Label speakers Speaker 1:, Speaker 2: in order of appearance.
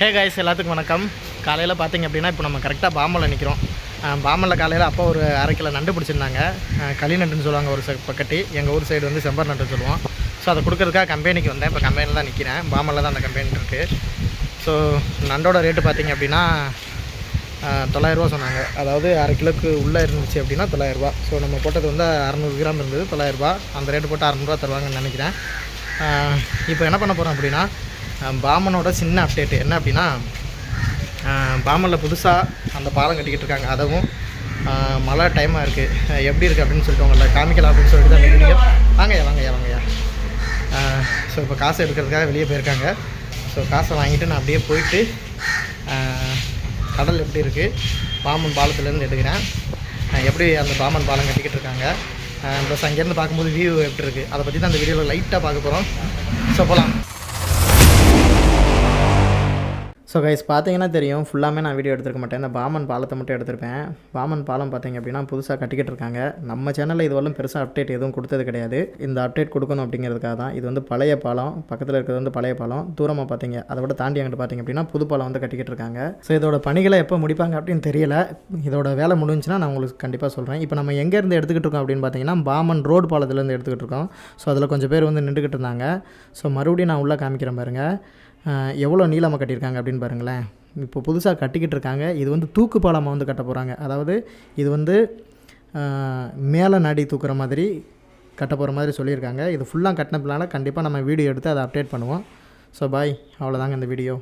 Speaker 1: Hey guys எல்லாத்துக்கும் வணக்கம். காலையில் பார்த்தீங்க அப்படின்னா இப்போ நம்ம கரெக்டாக பாம்பலில் நிற்கிறோம் பாம்பலில் காலையில் அப்பா ஒரு அரை கிலோ நண்டு பிடிச்சிருந்தாங்க. களி நண்டுன்னு சொல்லுவாங்க ஒரு சைடு பக்கட்டி. எங்கள் ஊர் சைடு வந்து செம்பர் நண்டு சொல்லுவோம். ஸோ அதை கொடுக்குறதுக்காக கம்பெனிக்கு வந்தேன். இப்போ கம்பெனியில் தான் நிற்கிறேன் பாம்பலில் தான் அந்த கம்பெனி இருக்குது ஸோ நண்டோட ரேட்டு பார்த்தீங்க அப்படின்னா தொள்ளாயிரரூவா சொன்னாங்க. அதாவது அரை கிலோக்கு உள்ளே இருந்துச்சு அப்படின்னா தொள்ளாயிரரூபா ஸோ நம்ம போட்டது வந்து அறநூறு கிராம் இருந்தது தொள்ளாயிரரூபா அந்த ரேட்டு போட்டு அறநூறுவா தருவாங்கன்னு நினைக்கிறேன். இப்போ என்ன பண்ண போகிறோம் அப்படின்னா பாமனோட சின்ன அப்டேட் என்ன அப்படின்னா பாமனில் புதுசாக அந்த பாலம் கட்டிக்கிட்டு இருக்காங்க. அதுவும் மழை டைமாக இருக்குது எப்படி இருக்குது அப்படின்னு சொல்லிட்டு உங்களை காமிக்கலாம் அப்படின்னு சொல்லிட்டு தான் வெளியே வாங்கய்யா வாங்கய்யா வாங்கய்யா ஸோ இப்போ காசு எடுக்கிறதுக்காக வெளியே போயிருக்காங்க. ஸோ காசை வாங்கிட்டு நான் அப்படியே போயிட்டு கடல் எப்படி இருக்குது பாம்பன் பாலத்துலேருந்து எடுக்கிறேன். எப்படி அந்த பாமன் பாலம் கட்டிக்கிட்டு இருக்காங்க. ப்ளஸ் அங்கேருந்து பார்க்கும்போது வியூ எப்படி இருக்குது அதை பற்றி தான் அந்த வீடியோவில் லைட்டாக பார்க்க போகிறோம் ஸோ போகலாம் ஸோ கைஸ் பார்த்தீங்கன்னா தெரியும். ஃபுல்லாமே நான் வீடியோ எடுத்துருக்க மாட்டேன். இந்த பாமன் பாலத்தை மட்டும் எடுத்திருப்பேன். பாமன் பாலம் பார்த்தீங்க அப்படின்னா புதுசாக கட்டிக்கிட்டு இருக்காங்க. நம்ம சேனலில் இதுவரையும் பெருசாக அப்டேட் எதுவும் கொடுத்தது கிடையாது. இந்த அப்டேட் கொடுக்கணும் அப்படிங்கிறதுக்காக தான். இது வந்து பழைய பாலம். பக்கத்தில் இருக்கிறது வந்து பழைய பாலம். தூரமாக பார்த்தீங்க. அதை விட தாண்டி அங்கிட்டு பார்த்தீங்க அப்படின்னா புது பாலம் வந்து கட்டிக்கிட்டு இருக்காங்க. ஸோ இதோட பணிகளை எப்போ முடிப்பாங்க அப்படின்னு தெரியல. இதோட வேலை முடிஞ்சுன்னா நான் உங்களுக்கு கண்டிப்பாக சொல்கிறேன் இப்போ நம்ம எங்கேருந்து எடுத்துக்கிட்டு இருக்கோம் அப்படின்னு பார்த்தீங்கன்னா பாமன் ரோடு பாலத்துலேருந்து எடுத்துக்கிட்டு இருக்கோம். ஸோ அதில் கொஞ்சம் பேர் வந்து நின்றுக்கிட்டு இருந்தாங்க. ஸோ மறுபடியும் நான் உள்ளே காமிக்கிறேன் பாருங்கள் எவ்வளோ நீளமாக கட்டியிருக்காங்க அப்படின்னு பாருங்களேன். இப்போ புதுசாக கட்டிக்கிட்டு இருக்காங்க. இது வந்து தூக்கு பாலமாக வந்து கட்ட போகிறாங்க அதாவது இது வந்து மேலே நடி தூக்குற மாதிரி கட்ட போகிற மாதிரி சொல்லியிருக்காங்க. இது ஃபுல்லாக கட்டினதுனால கண்டிப்பாக நம்ம வீடியோ எடுத்து அதை அப்டேட் பண்ணுவோம். ஸோ பாய் அவ்வளோதாங்க இந்த வீடியோ.